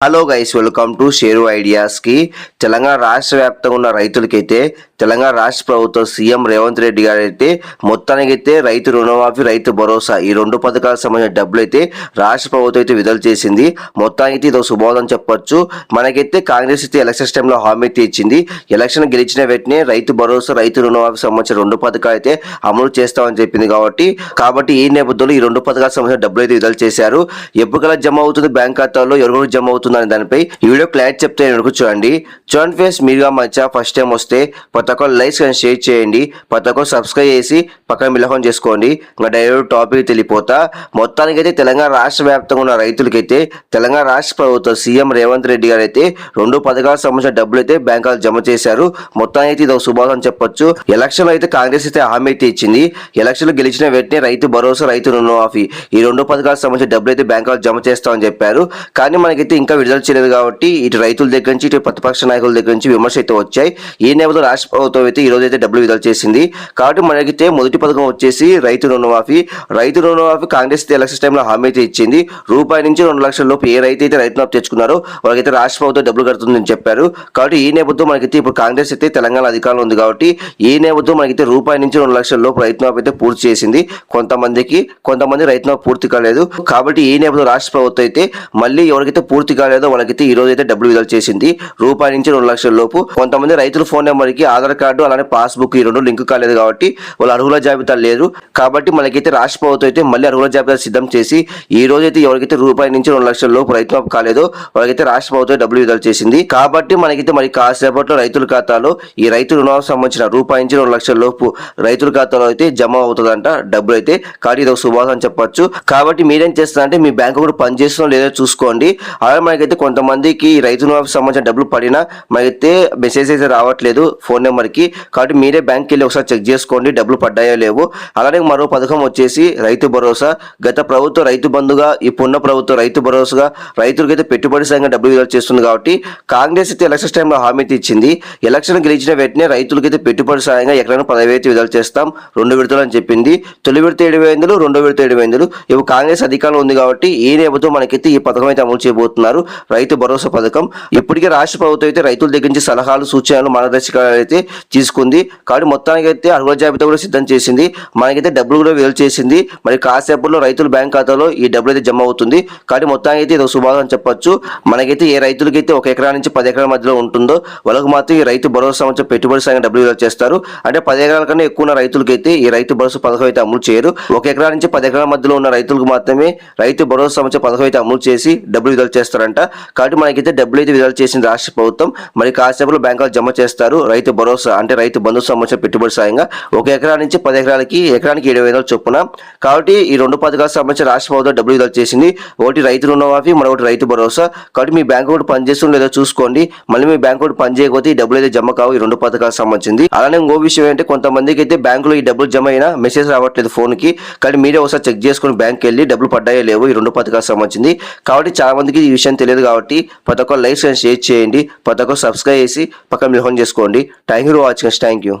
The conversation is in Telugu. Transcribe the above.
Hello guys welcome to Sheru ఐడియాస్కి Telangana రాష్ట్ర వ్యాప్తంగా ఉన్న రైతులకైతే తెలంగాణ రాష్ట్ర ప్రభుత్వం సీఎం రేవంత్ రెడ్డి గారు అయితే మొత్తానికైతే రైతు రుణమాఫీ రైతు భరోసా ఈ రెండు పథకాలకు సంబంధించిన డబ్బులు అయితే రాష్ట్ర ప్రభుత్వం అయితే విడుదల చేసింది. మొత్తానికి ఇది ఒక శుభోదం చెప్పొచ్చు. మనకైతే కాంగ్రెస్ అయితే ఎలక్షన్ టైంలో హామీ అయితే ఇచ్చింది. ఎలక్షన్ గెలిచిన వెంటనే రైతు భరోసా రైతు రుణమాఫీ సంబంధించిన రెండు పథకాలు అయితే అమలు చేస్తామని చెప్పింది కాబట్టి కాబట్టి ఈ నేపథ్యంలో ఈ రెండు పథకాలకు సంబంధించిన డబ్బులు అయితే విడుదల చేశారు. ఎప్పుడు జమ అవుతుంది బ్యాంక్ ఖాతాలో ఎవరు జమ అవుతుంది అవుతుందనే దానిపై ఈ వీడియో క్లారిటీ చెప్తే నేను చూడండి. చూడండి ఫేస్ మీరుగా మచ్చా ఫస్ట్ టైం వస్తే ప్రతి ఒక్కరు లైక్స్ కానీ షేర్ చేయండి. ప్రతి ఒక్కరు సబ్స్క్రైబ్ చేసి పక్కన మిలహం చేసుకోండి. ఇంకా డైరెక్ట్ టాపిక్ తెలిపోతా మొత్తానికైతే తెలంగాణ రాష్ట్ర వ్యాప్తంగా ఉన్న రైతులకైతే తెలంగాణ రాష్ట్ర ప్రభుత్వం సీఎం రేవంత్ రెడ్డి గారు అయితే రెండు పథకాలకు సంబంధించిన డబ్బులు అయితే బ్యాంకులు జమ చేశారు. మొత్తానికి అయితే ఇది ఒక శుభాసం చెప్పొచ్చు. ఎలక్షన్ అయితే కాంగ్రెస్ అయితే హామీ అయితే ఇచ్చింది. ఎలక్షన్ గెలిచిన వెంటనే రైతు భరోసా రైతు రుణమాఫీ ఈ రెండు పథకాలకు సంబంధించిన డబ్బులు అయితే బ్యాంకులు జమ చేస్తామని చెప్పారు. కానీ మనకైతే ఇంకా విడుదల చేయలేదు కాబట్టి ఇటు రైతుల దగ్గర నుంచి ఇటు ప్రతిపక్ష నాయకుల దగ్గర నుంచి విమర్శ అయితే వచ్చాయి. ఈ నేపథ్యంలో రాష్ట్ర ప్రభుత్వం అయితే ఈ రోజు అయితే డబ్బులు విడుదల చేసింది. కాబట్టి మనకైతే మొదటి పథకం వచ్చేసి రైతు రుణమాఫీ. రైతు రుణమాఫీ కాంగ్రెస్ ఎలక్షన్ టైంలో హామీ అయితే ఇచ్చింది. రూపాయి నుంచి రెండు లక్షల లోపు ఏ రైతు అయితే రైతు మాఫీ తెచ్చుకున్నారో వాళ్ళకైతే రాష్ట్ర ప్రభుత్వం డబ్బులు కడుతుందని చెప్పారు. కాబట్టి ఈ నేపథ్యం మనకైతే ఇప్పుడు కాంగ్రెస్ అయితే తెలంగాణ అధికారంలో ఉంది కాబట్టి ఈ నేపథ్యం మనకైతే రూపాయి నుంచి రెండు లక్షల లోపు రైతు మాఫీ అయితే పూర్తి చేసింది. కొంతమందికి కొంతమంది రైతు మాఫీ పూర్తి కాలేదు. కాబట్టి ఈ నేపథ్యం రాష్ట్ర ప్రభుత్వం అయితే మళ్ళీ ఎవరికైతే పూర్తి లేదో వాళ్ళకైతే ఈ రోజు అయితే డబ్బులు విడుదల చేసింది. రూపాయి నుంచి రెండు లక్షల లోపు. కొంతమంది రైతుల ఫోన్ నెంబర్కి ఆధార్ కార్డు అలానే పాస్బుక్ ఈ రెండు లింక్ కాలేదు కాబట్టి వాళ్ళు అర్హుల జాబితా లేదు కాబట్టి మనకైతే రాష్ట్ర ప్రభుత్వం అయితే మళ్ళీ అర్హుల జాబితా సిద్ధం చేసి ఈ రోజు అయితే ఎవరికైతే రూపాయి నుంచి రెండు లక్షల లోపు రైతు మాపు కాలేదో వాళ్ళకైతే రాష్ట్ర ప్రభుత్వం డబ్బులు విడుదల చేసింది. కాబట్టి మనకైతే మరి కాసేపట్లో రైతుల ఖాతాలో ఈ రైతు రుణాలకు సంబంధించిన రూపాయి నుంచి రెండు లక్షల లోపు రైతుల ఖాతాలో అయితే జమ అవుతుందంట. డబ్బులు అయితే కాబట్టి ఇది ఒక శుభాసం అని చెప్పొచ్చు. కాబట్టి మీరేం చేస్తారంటే మీ బ్యాంక్ కూడా పనిచేస్తుందో లేదో చూసుకోండి. అలాగే మనకైతే కొంతమందికి రైతు రుణాలకు సంబంధించిన డబ్బులు పడినా మనకైతే మెసేజ్ అయితే రావట్లేదు ఫోన్ నెంబర్కి. కాబట్టి మీరే బ్యాంక్కి వెళ్ళి ఒకసారి చెక్ చేసుకోండి డబ్బులు పడ్డాయో లేవు. అలానే మరో పథకం వచ్చేసి రైతు భరోసా. గత ప్రభుత్వం రైతు బంధుగా ఇప్పుడున్న ప్రభుత్వం రైతు భరోసాగా రైతులకైతే పెట్టుబడి సంఘం డబ్బులు విడుదల చేస్తుంది కాబట్టి కాంగ్రెస్ అయితే ఎలక్షన్ టైంలో హామీ ఇచ్చింది. ఎలక్షన్ గెలిచిన వెంటనే రైతులకైతే పెట్టుబడి సాయంగా ఎకరానికి పదవి విడుదల చేస్తాం రెండు విడతలు అని చెప్పింది. తొలి విడత ఏడు వేలు రెండో విడత ఏడు వేలు. ఇప్పుడు కాంగ్రెస్ అధికారంలో ఉంది కాబట్టి ఈ నేపథ్యం మనకైతే ఈ పథకం అయితే అమలు చేయబోతున్నారు. రైతు భరోసా పథకం. ఇప్పటికే రాష్ట్ర ప్రభుత్వం అయితే రైతుల దగ్గర నుంచి సలహాలు సూచనలు మార్గదర్శకాలు అయితే తీసుకుంది. కాబట్టి మొత్తానికి అయితే అర్హుల జాబితా కూడా సిద్ధం చేసింది. మనకైతే డబ్బులు కూడా వేలు చేసింది. మరి కాసేపట్లో రైతుల బ్యాంక్ ఖాతాలో ఈ డబ్బులు అయితే జమ అవుతుంది. కాబట్టి మొత్తానికి అయితే ఇది ఒక శుభాగం అని చెప్పొచ్చు. మనకైతే ఏ రైతులకైతే ఒక ఎకరా నుంచి పది ఎకరాల మధ్యలో ఉంటుందో వాళ్ళకు మాత్రం ఈ రైతు భరోసా సంబంధించిన పెట్టుబడి సంఘం డబ్బులు విడుదల చేస్తారు. అంటే పది ఎకరాల కన్నా ఎక్కువ రైతులకైతే ఈ రైతు భరోసా పథకం అయితే అమలు చేయరు. ఒక ఎకరా నుంచి పది ఎకరాల మధ్యలో ఉన్న రైతులకు మాత్రమే రైతు భరోసా సంవత్సరం పథకం అయితే అమలు చేసి డబ్బులు విడుదల చేస్తారంట కాబట్టి మనకైతే డబ్బులు అయితే విడుదల చేసింది రాష్ట్ర ప్రభుత్వం. మరి కాసేపులో బ్యాంకులు జమ చేస్తారు. రైతు భరోసా అంటే రైతు బంధు సంబంధించిన పెట్టుబడి సాయంగా ఒక ఎకరా నుంచి పది ఎకరాలకి ఎకరానికి ఏడు వేల చొప్పున. కాబట్టి ఈ రెండు పథకాలకు సంబంధించిన రాష్ట్ర ప్రభుత్వం డబ్బులు విడుదల చేసింది. ఒకటి రైతు రుణమాఫీ మరొకటి రైతు భరోసా. కాబట్టి మీ బ్యాంక్ కూడా పనిచేస్తుందో లేదో చూసుకోండి. మళ్ళీ మీ బ్యాంక్ కూడా పనిచేయకపోతే ఈ డబ్బులు అయితే జమ కావు ఈ రెండు పథకాలకు సంబంధించింది. అలానే ఇంకో విషయం ఏంటంటే కొంతమందికి అయితే బ్యాంకులో ఈ డబ్బులు జమ అయినా మెసేజ్ రావట్లేదు ఫోన్కి కానీ మీరే ఒకసారి చెక్ చేసుకుని బ్యాంక్ వెళ్ళి డబ్బులు పడ్డాయో లేవు ఈ రెండు పథకాలకు సంబంధించింది. కాబట్టి చాలా మందికి ఈ విషయం తెలియదు కాబట్టి ప్రతి ఒక్క లైక్స్ షేర్ చేయండి ప్రతి ఒక్క సబ్స్క్రైబ్ చేసి పక్కన మిహోన్ చేసుకోండి. Thank you for watching thank you